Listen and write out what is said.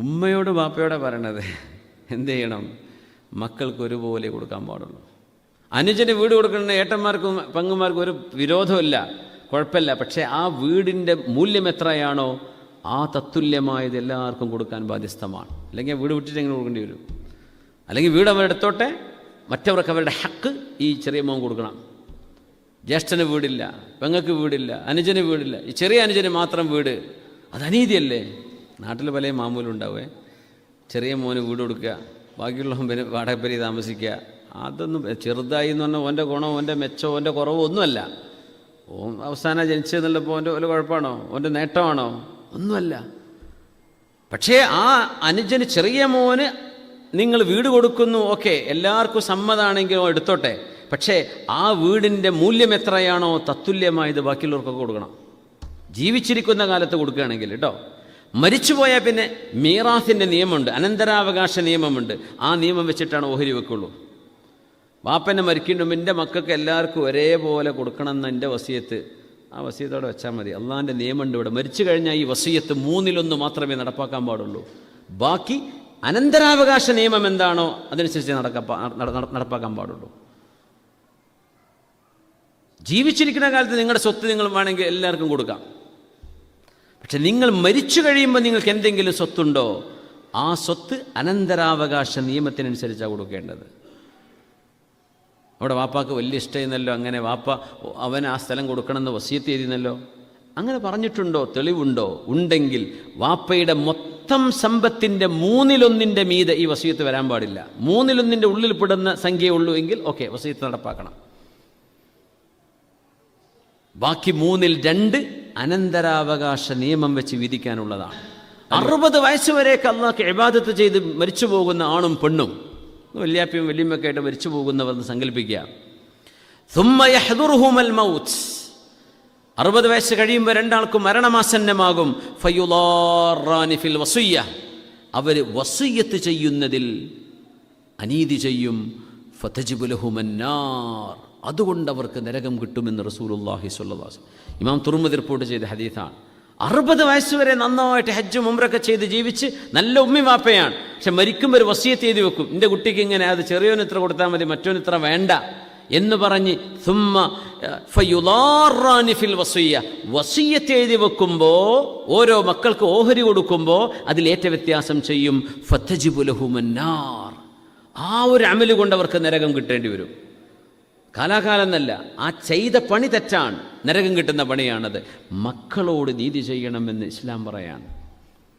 ഉമ്മയോട് ബാപ്പയോടെ പറയണത് എന്ത് ചെയ്യണം മക്കൾക്ക് ഒരുപോലെ കൊടുക്കാൻ പാടുള്ളൂ. അനുജന് വീട് കൊടുക്കുന്ന ഏട്ടന്മാർക്കും പെങ്ങന്മാർക്കും ഒരു വിരോധമില്ല കുഴപ്പമില്ല. പക്ഷേ ആ വീടിന്റെ മൂല്യം എത്രയാണോ ആ തത്തുല്യമായത് എല്ലാവർക്കും കൊടുക്കാൻ ബാധ്യസ്ഥമാണ്. അല്ലെങ്കിൽ വീട് വിട്ടിട്ട് എങ്ങനെ കൊടുക്കേണ്ടി വരും? അല്ലെങ്കിൽ വീട് അവരെടുത്തോട്ടെ മറ്റവർക്ക് അവരുടെ ഹക്ക് ഈ ചെറിയ മോൻ കൊടുക്കണം. ജ്യേഷ്ഠന് വീടില്ല പെങ്ങൾക്ക് വീടില്ല അനുജന് വീടില്ല. ഈ ചെറിയ അനുജന് മാത്രം വീട് അത് അനീതിയല്ലേ? നാട്ടിൽ പല മാമൂലുണ്ടാവേ. ചെറിയ മോന് വീട് കൊടുക്കുക ബാക്കിയുള്ളവൻ പിന്നെ വാടകപ്പരി താമസിക്കുക. അതൊന്നും ചെറുതായി എന്ന് പറഞ്ഞാൽ ഓന്റെ ഗുണം ഓന്റെ മെച്ചം ഓന്റെ കുറവോ ഒന്നുമല്ല. ഓൻ അവസാനം ജനിച്ചതെന്നുള്ളപ്പോൾ ഓന്റെ ഒരു കുഴപ്പമാണോ? ഓന്റെ നേട്ടമാണോ? ഒന്നുമല്ല. പക്ഷേ ആ അനുജന് ചെറിയ മോന് നിങ്ങൾ വീട് കൊടുക്കുന്നു ഓക്കെ എല്ലാവർക്കും സമ്മതാണെങ്കിലും എടുത്തോട്ടെ. പക്ഷേ ആ വീടിന്റെ മൂല്യം എത്രയാണോ തത്തുല്യമായത് ബാക്കിയുള്ളവർക്കൊക്കെ കൊടുക്കണം. ജീവിച്ചിരിക്കുന്ന കാലത്ത് കൊടുക്കുകയാണെങ്കിൽ കേട്ടോ മരിച്ചുപോയാൽ പിന്നെ മീറാസിന്റെ നിയമമുണ്ട് അനന്തരാവകാശ നിയമമുണ്ട്. ആ നിയമം വെച്ചിട്ടാണ് ഓഹരി വെക്കുള്ളൂ. വാപ്പനെ മരിക്കുമ്പോൾ എന്റെ മക്കൾക്ക് എല്ലാവർക്കും ഒരേപോലെ കൊടുക്കണമെന്ന് എന്റെ വസീയത്ത്. ആ വസീയത്തോടെ വെച്ചാൽ മതി. അള്ളാഹിന്റെ നിയമമുണ്ട് ഇവിടെ. മരിച്ചു കഴിഞ്ഞാൽ ഈ വസീയത്ത് മൂന്നിലൊന്ന് മാത്രമേ നടപ്പാക്കാൻ പാടുള്ളൂ. ബാക്കി അനന്തരാവകാശ നിയമം എന്താണോ അതനുസരിച്ച് നടക്കപ്പാ നട- നട- നടപ്പാക്കാൻ പാടുള്ളൂ. ജീവിച്ചിരിക്കുന്ന കാലത്ത് നിങ്ങളുടെ സ്വത്ത് നിങ്ങൾ വേണമെങ്കിൽ എല്ലാവർക്കും കൊടുക്കാം. പക്ഷെ നിങ്ങൾ മരിച്ചു കഴിയുമ്പോൾ നിങ്ങൾക്ക് എന്തെങ്കിലും സ്വത്തുണ്ടോ? ആ സ്വത്ത് അനന്തരാവകാശ നിയമത്തിനനുസരിച്ചാണ് കൊടുക്കേണ്ടത്. അവിടെ വാപ്പാക്ക് വലിയ ഇഷ്ടമെന്നല്ലോ അങ്ങനെ വാപ്പ അവൻ ആ സ്ഥലം കൊടുക്കണമെന്ന് വസീത്ത് ചെയ്തിരുന്നല്ലോ അങ്ങനെ പറഞ്ഞിട്ടുണ്ടോ? തെളിവുണ്ടോ? ഉണ്ടെങ്കിൽ വാപ്പയുടെ മൊത്തം സമ്പത്തിന്റെ മൂന്നിലൊന്നിന്റെ മീതെ ഈ വസീത്ത് വരാൻ പാടില്ല. മൂന്നിലൊന്നിന്റെ ഉള്ളിൽ പെടുന്ന സംഖ്യയുള്ളൂ എങ്കിൽ ഓക്കെ വസീത്ത് നടപ്പാക്കണം. ബാക്കി മൂന്നിൽ രണ്ട് അനന്തരാവകാശ നിയമം വെച്ച് വിധിക്കാനുള്ളതാണ്. അറുപത് വയസ്സ് അള്ളാഹ് ഇബാദത്ത് ചെയ്ത് മരിച്ചു പോകുന്ന ആണും പെണ്ണും. വല്യാപ്പിയും വല്യമ്മയൊക്കെ ആയിട്ട് മരിച്ചു പോകുന്നവർ എന്ന് സങ്കല്പിക്കുക. മൗത്ത്. അറുപത് വയസ്സ് കഴിയുമ്പോൾ രണ്ടാൾക്കും മരണമാസന്നമാകും. അവർ വസൂയത്ത് ചെയ്യുന്നതിൽ അനീതി ചെയ്യും. ഫതജിബുലഹുമന്നാർ അതുകൊണ്ട് അവർക്ക് നരകം കിട്ടുമെന്ന് റസൂലുള്ളാഹി സ്വല്ലാസ് ഇമാം തുറമുതി റിപ്പോർട്ട് ചെയ്ത ഹദീഫാണ് അറുപത് വയസ്സ് വരെ നന്നായിട്ട് ഹജ്ജ് മുമ്രൊക്കെ ചെയ്ത് ജീവിച്ച് നല്ല ഉമ്മി വാപ്പയാണ്. പക്ഷെ മരിക്കുമ്പോൾ ഒരു വസിയത്ത് എഴുതി വെക്കും. എന്റെ കുട്ടിക്ക് ഇങ്ങനെ അത് ചെറിയോന് ഇത്ര കൊടുത്താൽ മതി മറ്റോന് ഇത്ര വേണ്ട. എന്ന് പറഞ്ഞ് സുമ്മ ഫിൽ വസിയ്യ വസിയത്ത് എഴുതി വെക്കുമ്പോൾ ഓരോ മക്കൾക്ക് ഓഹരി കൊടുക്കുമ്പോൾ അതിലേറ്റ വ്യത്യാസം ചെയ്യും. ആ ഒരു അമൽ കൊണ്ട് അവർക്ക് നരകം കിട്ടേണ്ടി വരും. കാലാകാലം എന്നല്ല ആ ചെയ്ത പണി തെറ്റാണ്. നരകം കിട്ടുന്ന പണിയാണത്. മക്കളോട് നീതി ചെയ്യണമെന്ന് ഇസ്ലാം പറയാണ്.